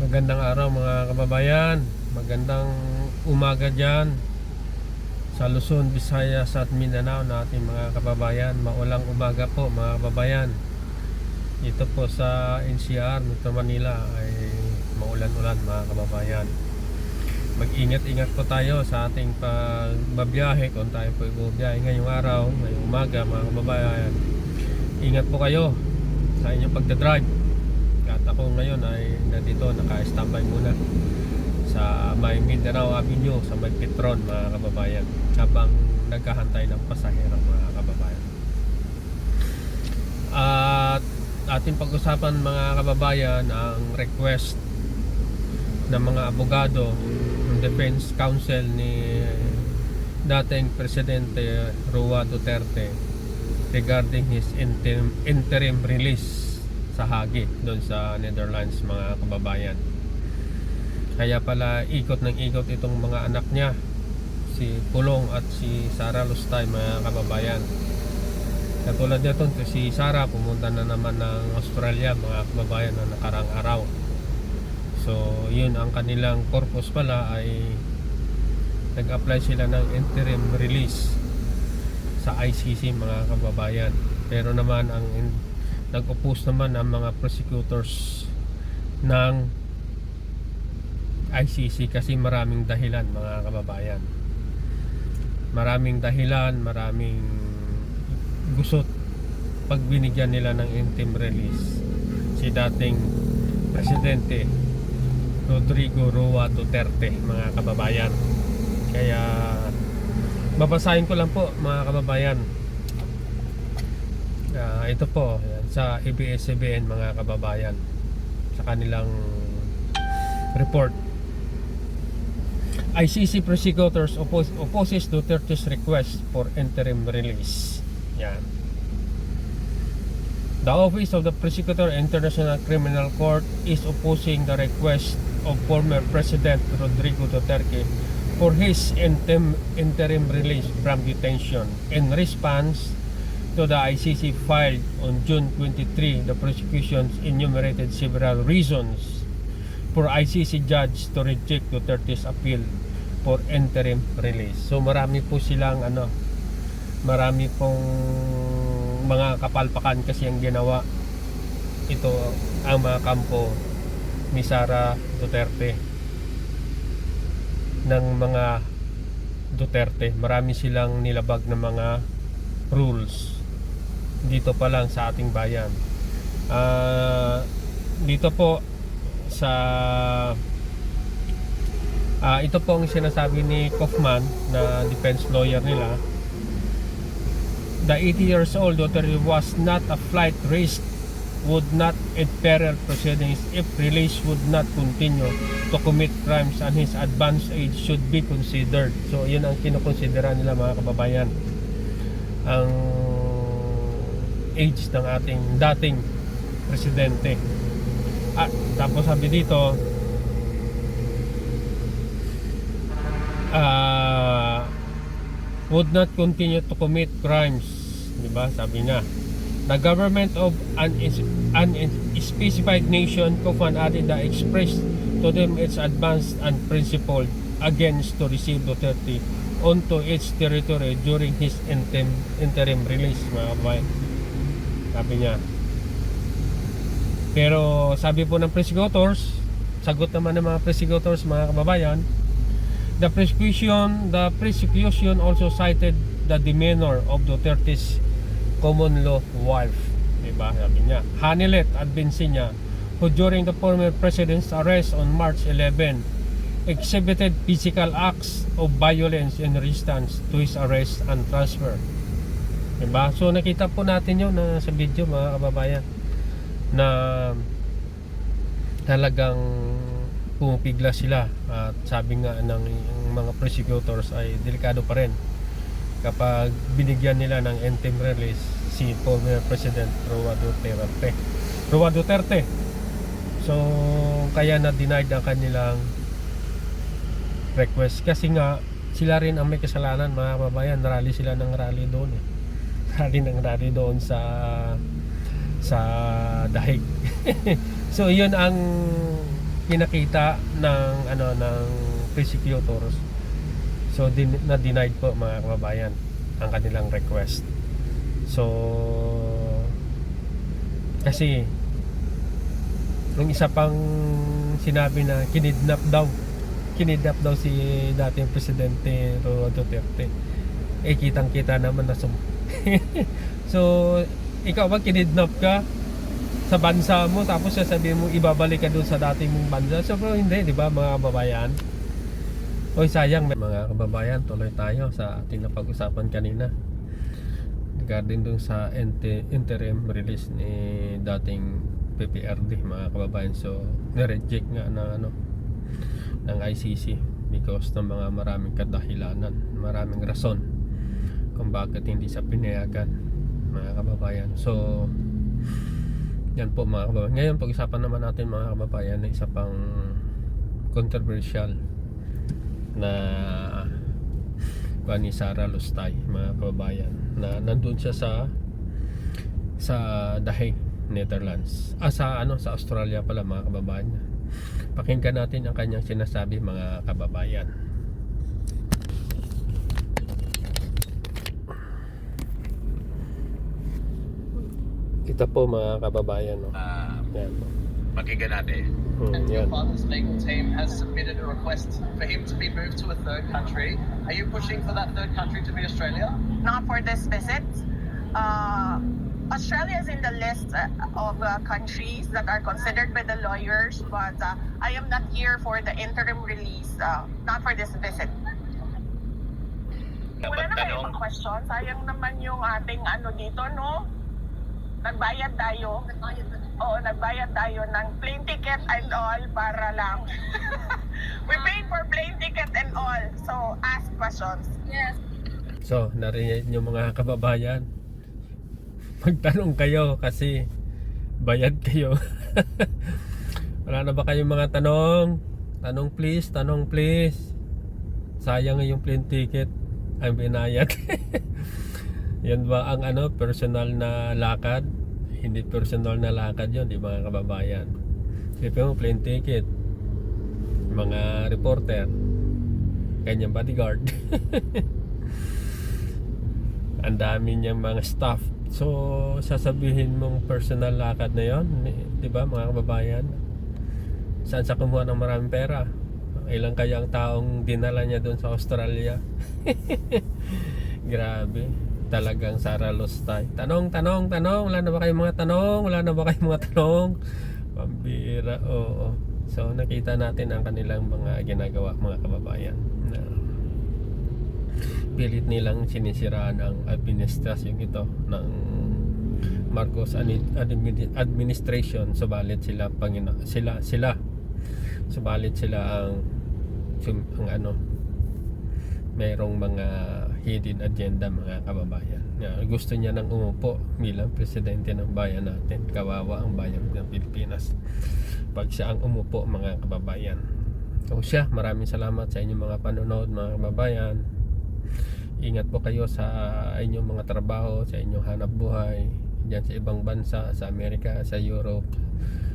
Magandang araw mga kababayan. Magandang umaga dyan sa Luzon, Visayas at Mindanao na ating mga kababayan. Maulang umaga po mga kababayan. Ito po sa NCR, Metro Manila ay maulan-ulan mga kababayan. Mag-ingat-ingat po tayo sa ating pagbabiyahe kung tayo po ibubiyahe ngayong araw, ngayong umaga mga kababayan. Ingat po kayo sa inyong pagdadrive. Ako ngayon ay nandito, naka-standby muna sa may Mindanao Avenue, sa may Petron mga kababayan habang nagkahantay ng pasahero mga kababayan. At ating pag-usapan mga kababayan ang request ng mga abogado ng Defense Council ni dating Presidente Roa Duterte regarding his interim, interim release sa Hague doon sa Netherlands mga kababayan. Kaya pala ikot ng ikot itong mga anak niya si Pulong at si Sara Lustay mga kababayan. Katulad nito si Sara pumunta na naman ng Australia mga kababayan na nakarang araw. So yun ang kanilang purpose pala ay nag-apply sila ng interim release sa ICC mga kababayan. Pero naman ang nag-oppose naman ang mga prosecutors ng ICC kasi maraming dahilan mga kababayan. Maraming dahilan, maraming gusot pag binigyan nila ng interim release si dating presidente Rodrigo Roa Duterte mga kababayan. Kaya babasahin ko lang po mga kababayan. Ah, ito po yan, sa ABS-CBN mga kababayan sa kanilang report. ICC prosecutors oppose, opposes Duterte's request for interim release. Yan. The Office of the Prosecutor International Criminal Court is opposing the request of former President Rodrigo Duterte for his interim, interim release from detention. In response to the ICC filed on June 23, the prosecution enumerated several reasons for ICC judge to reject Duterte's appeal for interim release. So marami po silang ano, marami pong mga kapalpakan kasi ang ginawa ito ang mga kampo ni Sara Duterte ng mga Duterte. Marami silang nilabag na mga rules dito pa lang sa ating bayan. Ah, dito po sa ah, ito po ang sinasabi ni Kaufman na defense lawyer nila the 80 years old daughter was not a flight risk would not imperil proceedings if release would not continue to commit crimes and his advanced age should be considered. So, yun ang kinukonsidera nila mga kababayan. Ang age ng ating dating presidente. At tapos sabi dito, ah would not continue to commit crimes. Di ba? Sabi niya. The government of an, an specified nation Kofan added the express to them its advanced and principled against to receive Duterte onto its territory during his interim, interim release mga kababayan. Sabi niya. Pero sabi po ng prosecutors, sagot naman ng mga prosecutors mga kababayan, The prosecution, the prosecution also cited the demeanor of Duterte's common law wife. Diba? Sabi niya. Hanilet Adbenciña, who during the former president's arrest on March 11 exhibited physical acts of violence in resistance to his arrest and transfer. Diba? So nakita po natin yun na sa video mga kababayan na talagang pumipigla sila. At sabi nga ng mga prosecutors ay delikado pa rin kapag binigyan nila ng interim release si former President Roa Duterte. Roa Duterte. So kaya na denied ang kanilang request. Kasi nga sila rin ang may kasalanan mga kababayan. Rally sila ng rally doon eh rally ng rally doon sa sa dahig so yun ang pinakita ng ano ng prosecutors. So din, na denied po mga kababayan ang kanilang request. So kasi yung isa pang sinabi na kinidnap daw kinidnap daw si dating presidente Rodrigo Duterte eh kitang kita naman na so ikaw ba kinidnap ka sa bansa mo tapos sasabihin mo ibabalik ka dun sa dating mong bansa? So pero hindi di ba mga kababayan? Oy sayang mga kababayan tuloy tayo sa ating napag-usapan kanina. Regarding dun sa inter- interim release ni dating PPRD mga kababayan. So na-reject nga na ano ng ICC because ng mga maraming kadahilanan maraming rason kung bakit hindi siya pinayagan mga kababayan. So yan po mga kababayan. Ngayon pag-usapan naman natin mga kababayan na isa pang controversial na ni Sara Lustay mga kababayan na nandun siya sa sa The Netherlands. Ah sa ano sa Australia pala mga kababayan. Pakinggan natin ang kanyang sinasabi mga kababayan kita po mga kababayan no? Ah, yan pakinggan natin. Hmm, And your yan. father's legal team has submitted a request for him to be moved to a third country. Are you pushing for that third country to be Australia? not for this visit. Uh, Australia is in the list uh, of uh, countries that are considered by the lawyers, but uh, I am not here for the interim release, uh, not for this visit. Wala na kayo tanong, pang question. Sayang naman yung ating ano dito, no? Nagbayad tayo. Oo, nagbayad tayo ng plane ticket and all para lang. We paid for plane ticket and all. So, ask questions. Yes. So, narinig nyo mga kababayan. Magtanong kayo kasi bayad kayo. Wala na ba kayong mga tanong? Tanong please, tanong please. Sayang yung plane ticket ang binayad. Yan ba ang ano, personal na lakad? Hindi personal na lakad yun, di mga kababayan. Sipin mo, plane ticket. Mga reporter. Kanyang bodyguard. ang dami niyang mga staff. So, sasabihin mong personal lakad na yon, di ba mga kababayan? Saan sa kumuha ng maraming pera? Ilang kaya ang taong dinala niya doon sa Australia? Grabe. Talagang Sara Lostay. Tanong, tanong, tanong. Wala na ba kayong mga tanong? Wala na ba kayong mga tanong? Pambira, oo. So, nakita natin ang kanilang mga ginagawa, mga kababayan. Na pilit nilang sinisiraan ang administrasyon ito ng Marcos administration subalit sila pangino sila sila subalit sila ang ang ano mayroong mga hidden agenda mga kababayan. Gusto niya nang umupo bilang presidente ng bayan natin. Kawawa ang bayan ng Pilipinas. Pag siya ang umupo mga kababayan. So siya maraming salamat sa inyong mga panonood mga kababayan. Ingat po kayo sa inyong mga trabaho, sa inyong hanap buhay. Diyan sa ibang bansa, sa Amerika, sa Europe,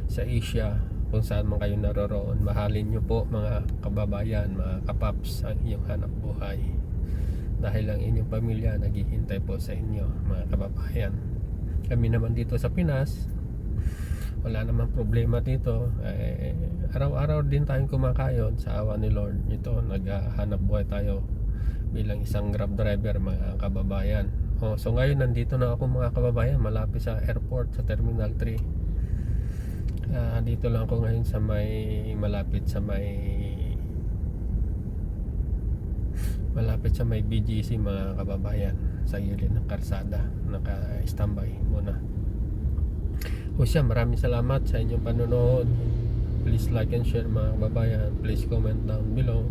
sa Asia, kung saan man kayo naroroon. Mahalin nyo po mga kababayan, mga kapaps ang inyong hanap buhay. Dahil ang inyong pamilya naghihintay po sa inyo, mga kababayan. Kami naman dito sa Pinas, wala namang problema dito. Eh, araw-araw din tayong kumakayon sa awa ni Lord. Ito, naghahanap buhay tayo bilang isang grab driver mga kababayan oh, so ngayon nandito na ako mga kababayan malapit sa airport sa terminal 3 Ah, dito lang ako ngayon sa may malapit sa may malapit sa may BGC mga kababayan sa gilid ng karsada naka standby muna o siya maraming salamat sa inyong panonood please like and share mga kababayan please comment down below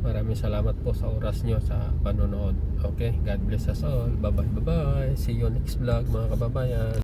Maraming salamat po sa oras nyo sa panonood. Okay, God bless us all. Bye bye, bye bye. See you next vlog mga kababayan.